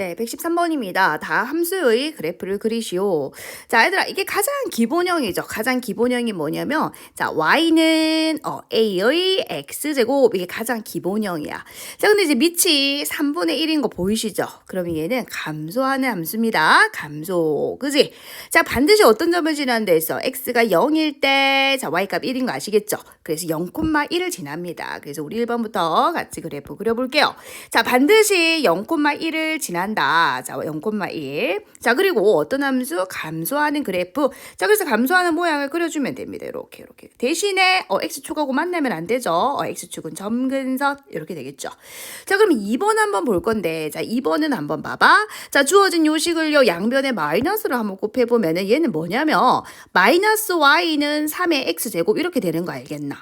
네, 113번입니다. 다 함수의 그래프를 그리시오. 자, 얘들아, 이게 가장 기본형이죠. 가장 기본형이 뭐냐면, 자, y는 어, a의 x제곱, 이게 가장 기본형이야. 자, 근데 이제 밑이 3분의 1인 거 보이시죠? 그러면 얘는 감소하는 함수입니다. 감소. 그지? 자, 반드시 어떤 점을 지나는 데서 x가 0일 때, 자, y값 1인 거 아시겠죠? 그래서 0,1을 지납니다. 그래서 우리 1번부터 같이 그래프 그려볼게요. 자, 반드시 0,1을 지 난다. 자, 0,1. 자, 그리고 어떤 함수? 감소하는 그래프. 자, 그래서 감소하는 모양을 그려주면 됩니다. 이렇게, 이렇게. 대신에, 어, x축하고 만나면 안 되죠. 어, x축은 점근선. 이렇게 되겠죠. 자, 그럼 2번 한번 볼 건데, 자, 2번은 한번 봐봐. 자, 주어진 요식을요, 양변에 마이너스로 한번 곱해보면은 얘는 뭐냐면, 마이너스 y는 3의 x제곱 이렇게 되는 거 알겠나?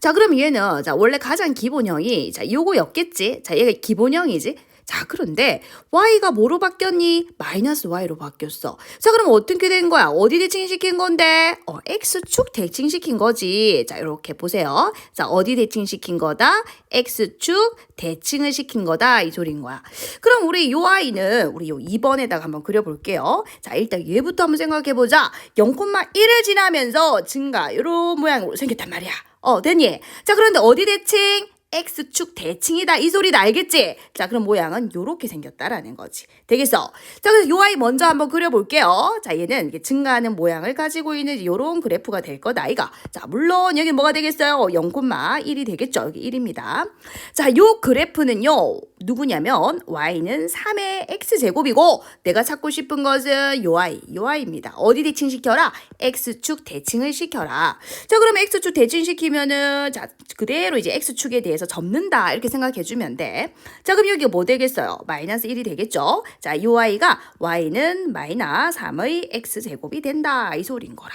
자, 그럼 얘는, 자, 원래 가장 기본형이, 자, 요거였겠지? 자, 얘가 기본형이지? 자, 그런데 y가 뭐로 바뀌었니? 마이너스 y로 바뀌었어. 자, 그럼 어떻게 된 거야? 어디 대칭시킨 건데? 어, x축 대칭시킨 거지. 자, 이렇게 보세요. 자, 어디 대칭시킨 거다? x축 대칭을 시킨 거다. 이 소리인 거야. 그럼 우리 요 y는 우리 요 2번에다가 한번 그려볼게요. 자, 일단 얘부터 한번 생각해보자. 0,1을 지나면서 증가, 요런 모양으로 생겼단 말이야. 어, 됐니? 자, 그런데 어디 대칭? X축 대칭이다 이 소리도 알겠지? 자 그럼 모양은 요렇게 생겼다라는 거지 되겠어? 자 그래서 요 아이 먼저 한번 그려볼게요 자 얘는 증가하는 모양을 가지고 있는 요런 그래프가 될 거다 아이가 자 물론 여기 뭐가 되겠어요? 0,1이 되겠죠 여기 1입니다 자 요 그래프는요 누구냐면 y는 3의 x제곱이고 내가 찾고 싶은 것은 요 i 요 i입니다 어디 대칭시켜라? x축 대칭을 시켜라 자 그럼 x축 대칭시키면은 자 그대로 이제 x축에 대해서 접는다 이렇게 생각해 주면 돼. 자 그럼 여기가 뭐 되겠어요? 마이너스 1이 되겠죠? 자 요 y가 y는 마이너스 3의 x제곱이 된다 이 소리인 거라.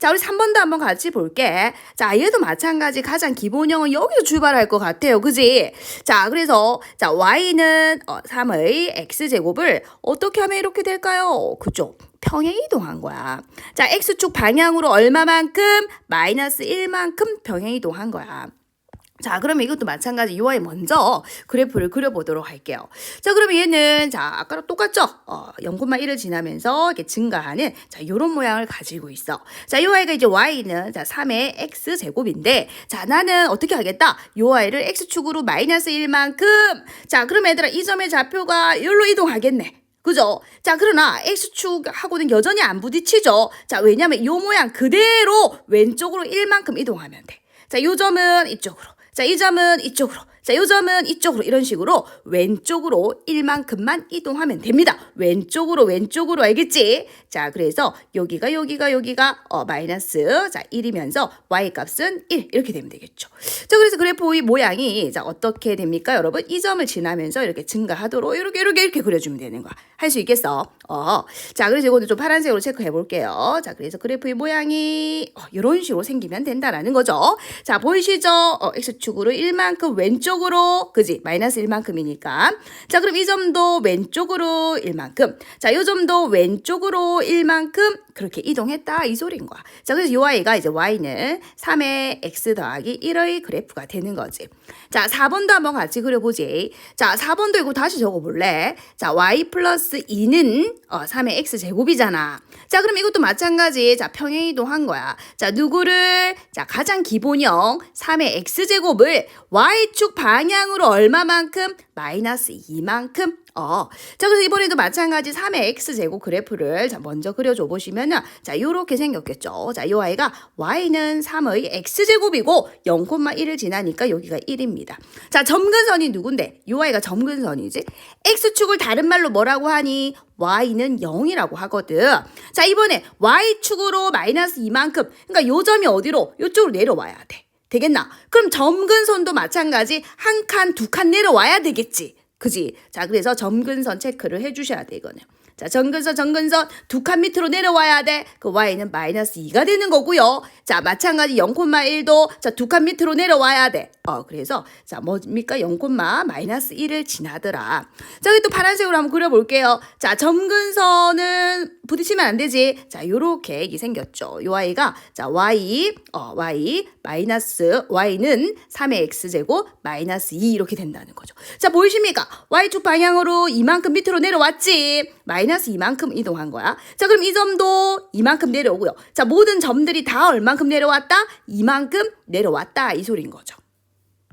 자, 우리 3번도 한번 같이 볼게. 자, 얘도 마찬가지 가장 기본형은 여기서 출발할 것 같아요. 그지? 자, 그래서, 자, y는 어, 3의 x제곱을 어떻게 하면 이렇게 될까요? 그죠? 평행 이동한 거야. 자, x축 방향으로 얼마만큼? 마이너스 1만큼 평행 이동한 거야. 자, 그러면 이것도 마찬가지 UI 먼저 그래프를 그려보도록 할게요. 자, 그러면 얘는 자, 아까랑 똑같죠? 어, 0,1을 지나면서 이렇게 증가하는 자, 요런 모양을 가지고 있어. 자, UI가 이제 Y는 자, 3의 X 제곱인데 자, 나는 어떻게 하겠다? UI를 X축으로 마이너스 1만큼 자, 그럼 얘들아 이 점의 좌표가 여기로 이동하겠네. 그죠? 자, 그러나 X축하고는 여전히 안 부딪히죠? 자, 왜냐면 요 모양 그대로 왼쪽으로 1만큼 이동하면 돼. 자, 요 점은 이쪽으로. 자, 이 점은 이쪽으로. 자, 이 점은 이쪽으로 이런 식으로 왼쪽으로 1만큼만 이동하면 됩니다. 왼쪽으로 왼쪽으로 알겠지? 자, 그래서 여기가 여기가 여기가 어 마이너스 자, 1이면서 y 값은 1 이렇게 되면 되겠죠. 자, 그래서 그래프의 모양이 자, 어떻게 됩니까, 여러분? 이 점을 지나면서 이렇게 증가하도록 이렇게 이렇게 이렇게 그려 주면 되는 거야. 할 수 있겠어? 어. 자, 그래서 이거는 좀 파란색으로 체크해 볼게요. 자, 그래서 그래프의 모양이 어, 이런 식으로 생기면 된다라는 거죠. 자, 보이시죠? 어, x축으로 1만큼 왼쪽 으로 그지? 마이너스 1만큼이니까. 자, 그럼 이 점도 왼쪽으로 1만큼. 자, 이 점도 왼쪽으로 1만큼 그렇게 이동했다 이 소리인 거야. 자, 그래서 요 y가 이제 y는 3의 x 더하기 1의 그래프가 되는 거지. 자, 4번도 한번 같이 그려보지. 자, 4번도 이거 다시 적어볼래? 자, y 플러스 2는 어, 3의 x 제곱이잖아. 자, 그럼 이것도 마찬가지. 자, 평행 이동한 거야. 자, 누구를? 자, 가장 기본형 3의 x 제곱을 y축 방향으로 얼마만큼? 마이너스 2만큼 어. 자, 그래서 이번에도 마찬가지 3의 x제곱 그래프를 자, 먼저 그려줘 보시면은 자, 요렇게 생겼겠죠. 자, 요 아이가 y는 3의 x제곱이고 0,1을 지나니까 여기가 1입니다. 자, 점근선이 누군데? 요 아이가 점근선이지. x축을 다른 말로 뭐라고 하니? y는 0이라고 하거든. 자, 이번에 y축으로 마이너스 2만큼. 그러니까 요 점이 어디로? 요쪽으로 내려와야 돼. 되겠나? 그럼 점근선도 마찬가지 한 칸, 두 칸 내려와야 되겠지. 그지? 자, 그래서 점근선 체크를 해주셔야 돼, 이거는. 자, 점근선, 점근선 두 칸 밑으로 내려와야 돼. 그 y는 마이너스 2가 되는 거고요. 자, 마찬가지 0,1도 자, 두 칸 밑으로 내려와야 돼. 어, 그래서 자, 뭡니까? 0, 마이너스 1을 지나더라. 자, 여기 또 파란색으로 한번 그려볼게요. 자, 점근선은 부딪히면 안 되지. 자, 요렇게 이 생겼죠. 요 y가 자, y 어, y 마이너스 y는 3의 x제곱 마이너스 2 이렇게 된다는 거죠. 자, 보이십니까? y축 방향으로 이만큼 밑으로 내려왔지. 마이너스 이만큼 이동한 거야. 자, 그럼 이 점도 이만큼 내려오고요. 자, 모든 점들이 다 얼만큼 내려왔다? 이만큼 내려왔다. 이 소리인 거죠.